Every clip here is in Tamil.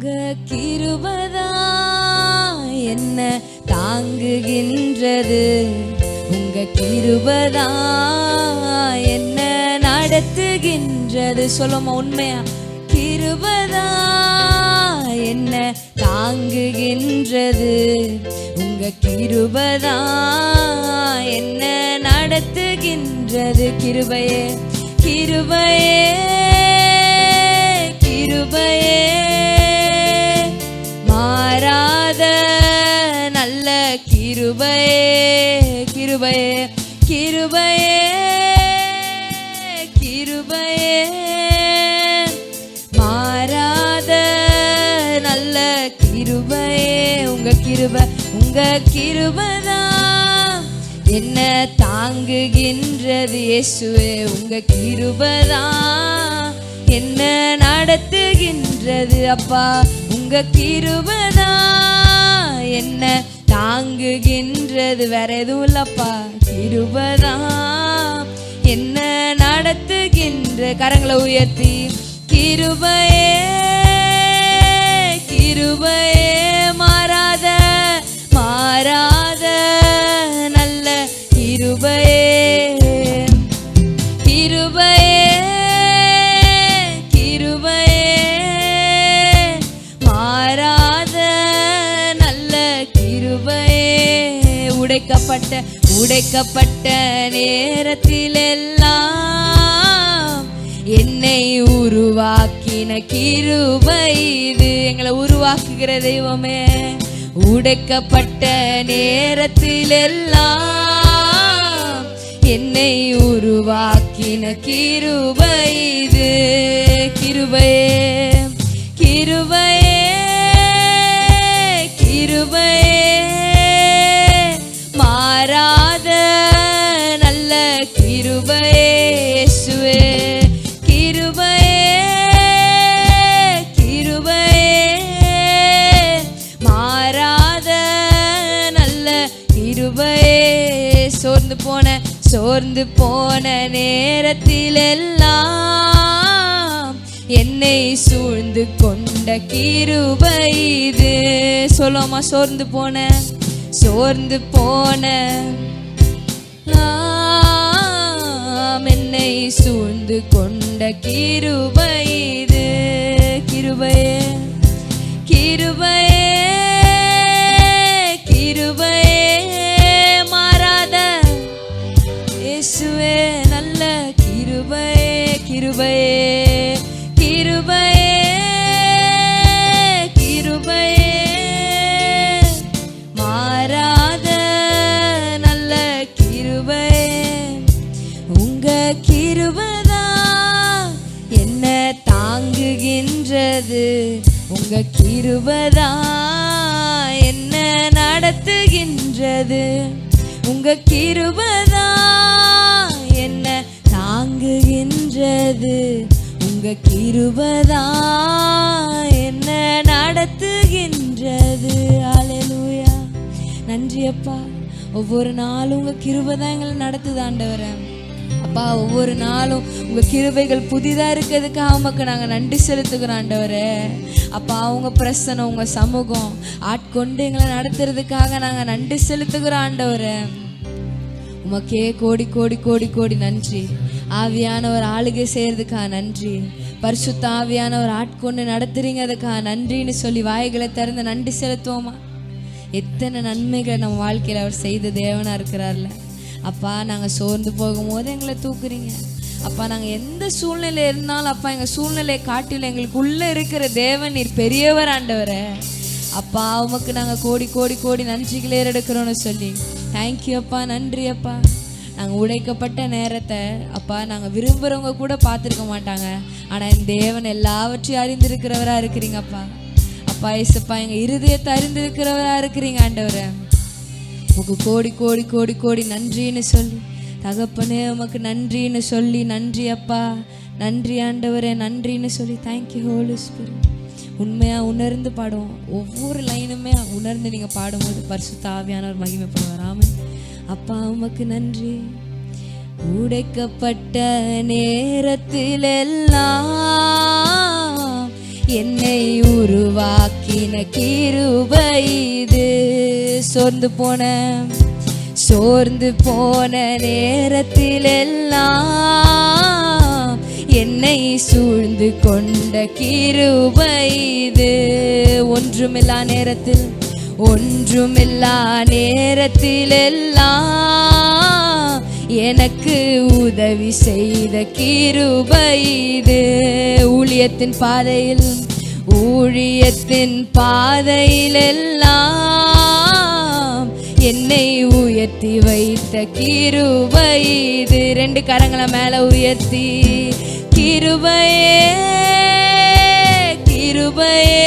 உங்க கிருபதா என்ன தாங்குகின்றது? உங்க கிருபதா என்ன நடத்துகின்றது? சொல்லுமா உண்மையா? கிருபதா என்ன தாங்குகின்றது? உங்க கிருபதா என்ன நடத்துகின்றது? கிருபையே கிருபையே கிருபையே கிருபையே. மாறாத நல்ல கிருபையே உங்க கிருப உங்க கிருபதான். என்ன தாங்குகின்றது இயேசுவே உங்க கிருபதான். என்ன நடத்துகின்றது அப்பா உங்க கிருபதான். என்ன தாங்குகின்றது வேற எதுவும் இல்லப்பா கிருபதாம் என்ன நடத்துகின்ற கரங்களை உயர்த்தி. கிருபையே கிருபையே மாறாத மாறாத நல்ல கிருபையே. உடைக்கப்பட்ட உடைக்கப்பட்ட நேரத்திலெல்லாம் என்னை உருவாக்கின கிருபை இது. எங்களை உருவாக்குகிற தெய்வமே உடைக்கப்பட்ட நேரத்திலெல்லாம் என்னை உருவாக்கின கிருபை இது. கிருபையே. சோர்ந்து போன நேரத்திலெல்லாம் என்னை சூழ்ந்து கொண்ட கிருபை இது. சொல்லோமா சோர்ந்து போன சோர்ந்து போன. என்னை சூழ்ந்து கொண்ட கிருபை இது. கிருபையே கிருபையே கிருபையே. அப்பா ஒவ்வொரு நாளும் உங்க கிருபதான் எங்களை நடத்துது ஆண்டவரை. அப்பா ஒவ்வொரு நாளும் உங்க கிருபைகள் புதிதா இருக்கிறதுக்காக உமக்கு நாங்க நன்றி செலுத்துகிறோம் ஆண்டவரே. அப்பா அவங்க பிரசனம் உங்க சமூகம் ஆட்கொண்டு எங்களை நடத்துறதுக்காக நாங்க நன்றி செலுத்துகிறோம் ஆண்டவரே. உமக்கே கோடி கோடி கோடி கோடி நன்றி. ஆவியானவர் ஆளுகை செய்யறதுக்கா நன்றி. பரிசுத்த ஆவியானவர் ஆட்கொண்டு நடத்துறீங்க அதுக்கா நன்றின்னு சொல்லி வாய்களை திறந்து நன்றி செலுத்துவோமா? எத்தனை நன்மைகளை நம்ம வாழ்க்கையில் அவர் செய்த தேவனாக இருக்கிறார்ல. அப்பா நாங்கள் சோர்ந்து போகும்போது எங்களை தூக்குறீங்க. அப்பா நாங்கள் எந்த சூழ்நிலை இருந்தாலும் அப்பா எங்கள் சூழ்நிலையை காட்டில எங்களுக்கு உள்ளே இருக்கிற தேவன் நீர் பெரியவர் ஆண்டவரே. அப்பா உமக்கு நாங்கள் கோடி கோடி கோடி நன்றிகளே எடுக்கிறோன்னு சொல்லி. தேங்க்யூ அப்பா. நன்றி அப்பா. நாங்கள் உடைக்கப்பட்ட நேரத்தை அப்பா நாங்கள் விரும்புகிறவங்க கூட பார்த்துருக்க மாட்டாங்க. ஆனால் என் தேவன் எல்லாவற்றையும் அறிந்திருக்கிறவராக இருக்கிறீங்கப்பா அப்பா இசப்பா எங்கள் இருதயத்தை அறிந்திருக்கிறவரா இருக்கிறீங்க ஆண்டவரை. உமக்கு கோடி கோடி கோடி கோடி நன்றின்னு சொல்லி தகப்பனே உமக்கு நன்றின்னு சொல்லி நன்றி அப்பா நன்றி ஆண்டவரே நன்றின்னு சொல்லி தேங்க்யூ ஹோலி ஸ்பிரிட் உண்மையாக உணர்ந்து பாடுவோம். ஒவ்வொரு லைனுமே உணர்ந்து நீங்கள் பாடும்போது பரிசு தாவியான ஒரு மகிமைப்படுவார். ஆமன். அப்பா உமக்கு நன்றி. உடைக்கப்பட்ட நேரத்திலெல்லாம் என்னை உருவாக்கின கிருபை இது. சோர்ந்து போன சோர்ந்து போன நேரத்தில் எல்லாம் என்னை சூழ்ந்து கொண்ட கிருபை இது. ஒன்றுமில்லா நேரத்தில் ஒன்றுமில்லா நேரத்தில் எல்லாம் எனக்கு உதவி செய்த கிருபை இது. ஊழியத்தின் பாதையில் ஊழியத்தின் பாதையில் எல்லாம் என்னை உயர்த்தி வைத்த கிருபை இது. ரெண்டு கரங்களை மேல உயர்த்தி கிருபையே கிருபையே.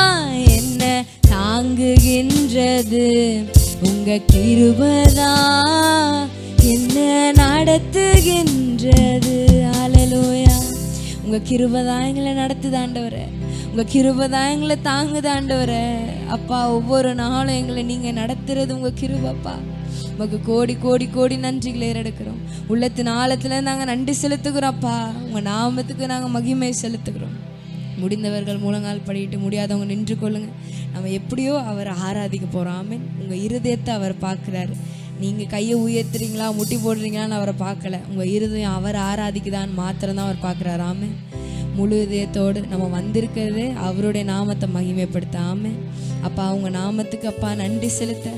உங்க என்ன நடத்துகின்றது? அலலோயா உங்க கிருபதா எங்களை நடத்துதாண்டவர உங்க கிருபதா எங்களை தாங்குதாண்டவர அப்பா ஒவ்வொரு நாளும் எங்களை நீங்க நடத்துறது உங்க கிருபப்பா உமக்கு கோடி கோடி கோடி நன்றிகளை ஏறெடுக்கிறோம். உள்ளத்தின் ஆழத்துல நாங்க நன்றி செலுத்துகிறோம் அப்பா. உங்க நாமத்துக்கு நாங்க மகிமை செலுத்துகிறோம். முடிந்தவர்கள் முழங்கால் படிட்டு முடியாதவங்க நின்று கொள்ளுங்க. நம்ம எப்படியோ அவரை ஆராதிக்க போகிறோம் உங்கள் இருதயத்தை அவர் பார்க்குறாரு. நீங்கள் கையை உயர்த்துறீங்களா முட்டி போடுறீங்களான்னு அவரை பார்க்கல. உங்கள் இருதயம் அவர் ஆராதிக்குதான்னு மாத்திரம்தான் அவர் பார்க்குறாரு. ஆமென். முழு இதயத்தோடு நம்ம வந்திருக்கிறது அவருடைய நாமத்தை மகிமைப்படுத்தாம அப்பா அவங்க நாமத்துக்கு அப்பா நன்றி செலுத்த.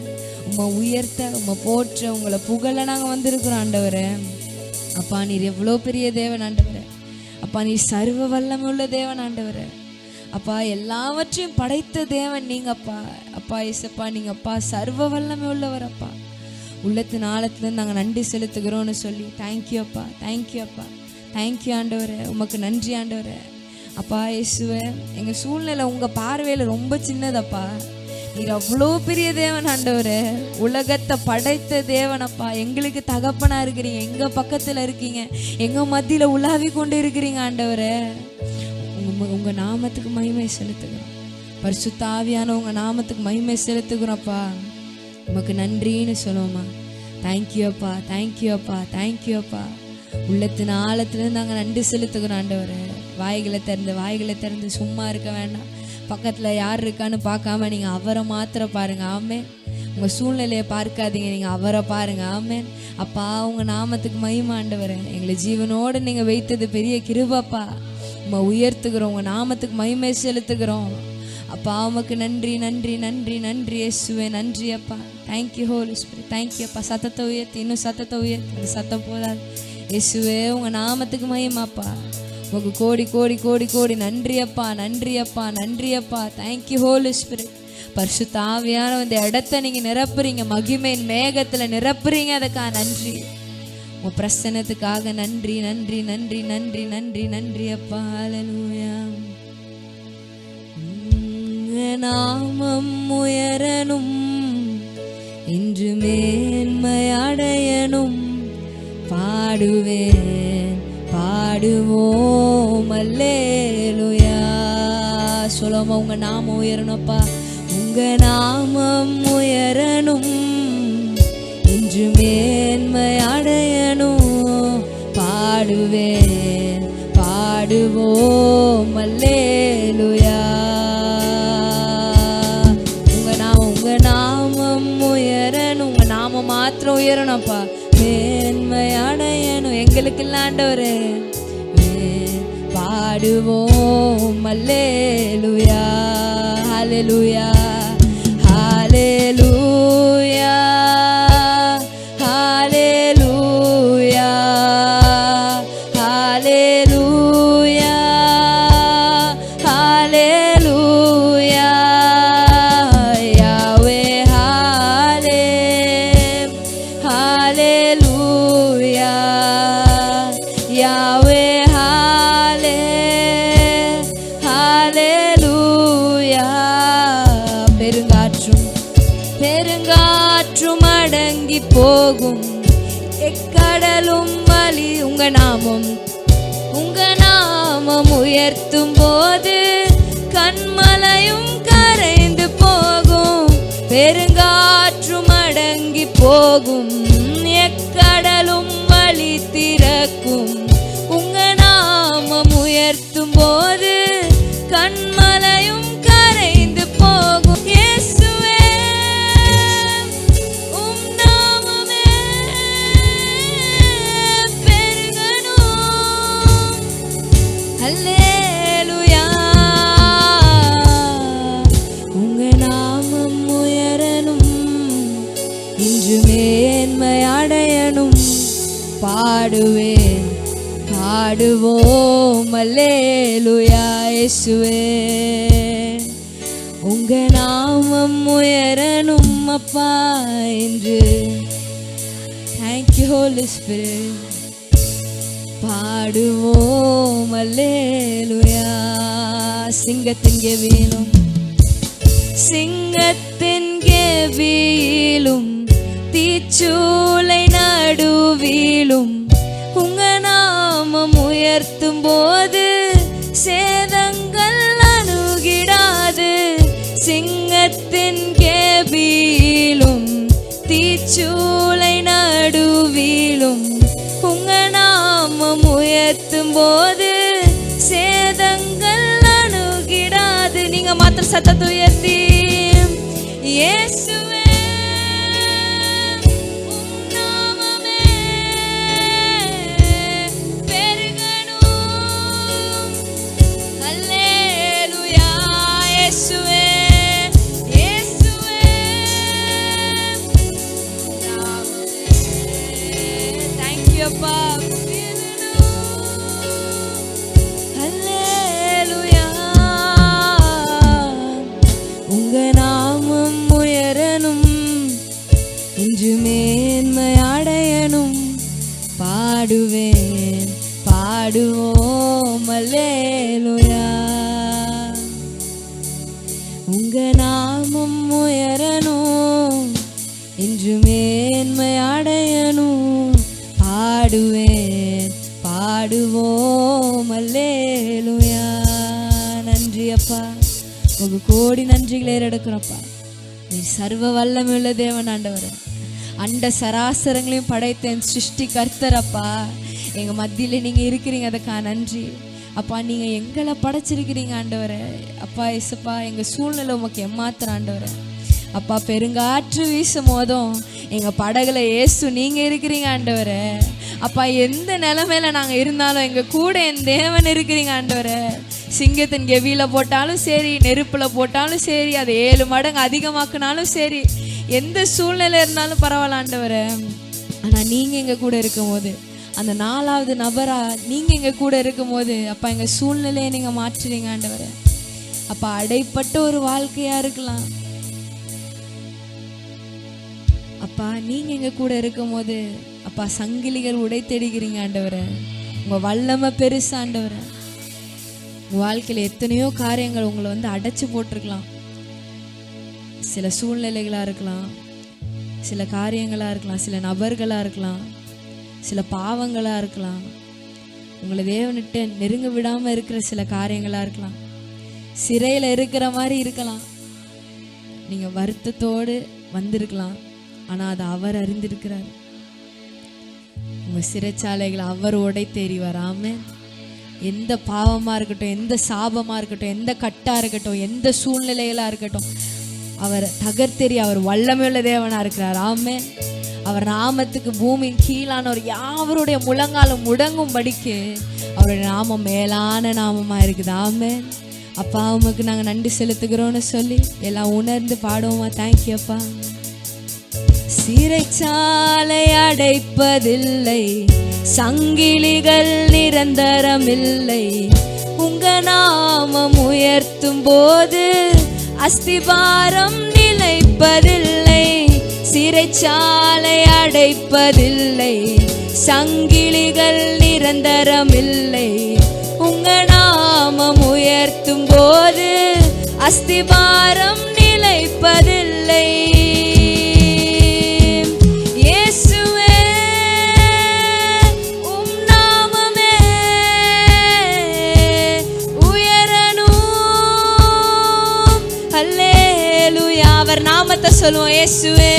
உம்மை உயர்த்த உம்மை போற்ற உங்களை புகழ நாங்கள் வந்திருக்கிறோம் ஆண்டவரே. அப்பா நீர் எவ்வளோ பெரிய தேவன் ஆண்டவரை. அப்பா நீ சர்வ வல்லமுள்ள தேவன் ஆண்டவர். அப்பா எல்லாவற்றையும் படைத்த தேவன் நீங்கப்பா. அப்பா இசப்பா நீங்கப்பா சர்வ வல்லமை உள்ளவர் அப்பா. உள்ளத்தின் ஆழத்துலேருந்து நாங்கள் நன்றி செலுத்துகிறோம்னு சொல்லி தேங்க்யூ அப்பா தேங்க்யூ அப்பா. தேங்க்யூ ஆண்டவரே உமக்கு நன்றி ஆண்டவரே. அப்பா இயேசுவே எங்கள் சூழ்நிலை உங்கள் பார்வையில் ரொம்ப சின்னதப்பா. நீர் அவ்வளோ பெரிய தேவன் ஆண்டவர். உலகத்தை படைத்த தேவனப்பா. எங்களுக்கு தகப்பனா இருக்கிறீங்க. எங்க பக்கத்துல இருக்கீங்க. எங்க மத்தியில உலாவி கொண்டு இருக்கிறீங்க ஆண்டவர். உங்க உங்க நாமத்துக்கு மகிமை செலுத்துகிறோம். பரிசுத்த ஆவியான உங்க நாமத்துக்கு மகிமை செலுத்துகிறோம்ப்பா உமக்கு நன்றின்னு சொல்லுவோம்மா. தேங்க்யூ அப்பா. தேங்க்யூ அப்பா. தேங்க்யூ அப்பா. உள்ளத்தின் ஆழத்துலேருந்து நாங்கள் நன்றி செலுத்துகிறோம் ஆண்டவர். வாய்களை திறந்து வாய்களை திறந்து சும்மா இருக்க வேண்டாம். பக்கத்தில் யார் இருக்கான்னு பார்க்காம நீங்கள் அவரை மாத்திர பாருங்கள் ஆமே உங்கள் சூழ்நிலையை பார்க்காதீங்க. நீங்கள் அவரை பாருங்க. ஆமேன். அப்பா உங்கள் நாமத்துக்கு மகிமை எங்களை ஜீவனோடு நீங்கள் வைத்தது பெரிய கிருபப்பா. உம்மை உயர்த்துக்கிறோம் உங்கள் நாமத்துக்கு மகிமை செலுத்துகிறோம். அப்பா உமக்கு நன்றி நன்றி நன்றி நன்றி. இயேசுவே நன்றி அப்பா. தேங்க்யூ ஹோலி ஸ்பிரிட் தேங்க்யூ அப்பா. சத்தத்தை உயர்த்தி இன்னும் சத்தத்தை உயர்த்தி. சத்தம் போதாது. இயேசுவே உங்கள் நாமத்துக்கு மகிமாப்பா உங்க கோடி கோடி கோடி கோடி. நன்றியப்பா நன்றியப்பா நன்றியப்பா தேங்க்யூ ஹோலி ஸ்பிரிட் பரிசுத்த ஆவியான இடத்த நீங்கள் நிரப்புறீங்க. மகிமையின் மேகத்தில் நிரப்புறீங்க. அதுக்காக நன்றி. உன் பிரசன்னத்துக்காக நன்றி நன்றி நன்றி நன்றி நன்றி நன்றி அப்பா. அலலூயா நாமம் உயரனும் இன்று மேன்மையடையனும் பாடுவேன். பாடுவோம். அல்லேலுயா. சொல்லுமா உங்க நாமம் உயரணும்ப்பா. உங்க நாமம் உயரணும். என்று மேன்மை அடையணும். பாடுவேன் பாடுவோம். அல்லேலுயா. உங்க நாமம் உங்க நாமம் உயரணும். உங்க நாமம் மாத்திரம் உயரணும்ப்பா. மேன்மை அடையணும். எங்களுக்கு இல்லாண்டவரே பாடுவோம் அல்லேலுயா ஹalleluya பெருங்காற்றும் அடங்கி போகும் எக்கடலும் வழி திறக்கும் இன்று மேன்மை அடையணும். பாடுவேன் பாடுவோம். அல்லேலுயாசுவே உங்க நாமம் உயரணும் அப்பா என்று தேங்க்யூ ஹோலி ஸ்பிரிட் பாடுவோம் அல்லேலுயா. சிங்கத்தின் கெவியிலும் சிங்கத்தின் கெவியிலும் தீச்சூளை நடுவிலும் உங்க நாமம் உயர்த்தும் போது சேதங்கள் அணுகிடாது. சிங்கத்தின் கேபியிலும் தீச்சூளை நடுவிலும் உங்க நாமம் உயர்த்தும் போது சேதங்கள் அணுகிடாது. நீங்க மாத்திர சத்தத்தை உயர்த்தி. இயேசுவே நாமம் உயரனும் இன்று மேன்மையடையனும் பாடுவேன் பாடுவோம் அல்லேலுயா. உங்க நாமம் உயரனும் இன்று மேன்மையடையனும் பாடுவேன் பாடுவோம் அல்லேலுயா. நன்றி அப்பா. உங்க கோடி நன்றிகளை எடுக்கிறப்பா நீர் சர்வ வல்லமுள்ள தேவன் ஆண்டவர். அண்ட சராசரங்களையும் படைத்தேன் சிருஷ்டி கர்த்தரப்பா எங்க மத்தியில நீங்க இருக்கிறீங்க அதுக்கா நன்றி. அப்பா நீங்க எங்களை படைச்சிருக்கிறீங்க ஆண்டவரே. அப்பா இசப்பா எங்க சூழ்நிலை உமக்கு எம்மாத்திர ஆண்டவரே. அப்பா பெருங்காற்று வீசும் போதும் எங்க படகுல ஏசு நீங்க இருக்கிறீங்க ஆண்டவர. அப்பா எந்த நிலைமையில நாங்க இருந்தாலும் எங்க கூட என் தேவன் இருக்கிறீங்க ஆண்டவரை. சிங்கத்தின் கெவியில் போட்டாலும் சரி நெருப்பில் போட்டாலும் சரி அதை ஏழு மடங்கு அதிகமாக்குனாலும் சரி எந்த சூழ்நிலை இருந்தாலும் பரவாயில்ல ஆனால் நீங்கள் எங்கள் கூட இருக்கும்போது அந்த நாலாவது நபரா நீங்கள் எங்கள் கூட இருக்கும்போது அப்பா எங்கள் சூழ்நிலையை நீங்கள் மாற்றுறீங்க ஆண்டவரே. அப்பா அடைப்பட்ட ஒரு வாழ்க்கையாக இருக்கலாம். அப்பா நீங்கள் எங்கள் கூட இருக்கும்போது அப்பா சங்கிலிகள் உடை தேடுகிறீங்க ஆண்டவரே வல்லமை பெருசாண்டவரை உங்கள் உங்க வாழ்க்கையில எத்தனையோ காரியங்கள் உங்களை வந்து அடைச்சு போட்டிருக்கலாம். சில சூழ்நிலைகளா இருக்கலாம். சில காரியங்களா இருக்கலாம். சில நபர்களா இருக்கலாம். சில பாவங்களா இருக்கலாம். உங்களை தேவனிட்ட நெருங்க விடாம இருக்கிற சில காரியங்களா இருக்கலாம். சிறையில இருக்கிற மாதிரி இருக்கலாம். நீங்க வருத்தத்தோடு வந்திருக்கலாம். ஆனா அதை அவர் அறிந்திருக்கிறார். உங்க சிறைச்சாலைகளை அவர் உடை தேறி வராமல் எந்த பாவமாக இருக்கட்டும் எந்த சாபமாக இருக்கட்டும் எந்த கட்டாக இருக்கட்டும் எந்த சூழ்நிலைகளாக இருக்கட்டும் அவர் தகர்த்தெறி அவர் வல்லமையுள்ள தேவனாக இருக்கிறார். ஆமே அவர் நாமத்துக்கு பூமி கீழானவர் யாவருடைய முழங்காலும் முடங்கும்படிக்கு அவருடைய நாமம் மேலான நாமமாக இருக்குது. ஆமே அப்பா அவனுக்கு நாங்கள் நன்றி செலுத்துகிறோன்னு சொல்லி எல்லாம் உணர்ந்து பாடுவோமா? தேங்க்யூ அப்பா. சிறைச்சாலை அடைப்பதில்லை. சங்கிலிகள் நிரந்தரமில்லை. உங்க நாமம் உயர்த்தும் போது அஸ்திபாரம் நிலைப்பதில்லை. சிறைச்சாலை அடைப்பதில்லை. சங்கிலிகள் நிரந்தரமில்லை. உங்க நாமம் உயர்த்தும் போது அஸ்திபாரம் நிலைப்பதில்லை. உயரணும் சொல்லுவோம் இயேசுவே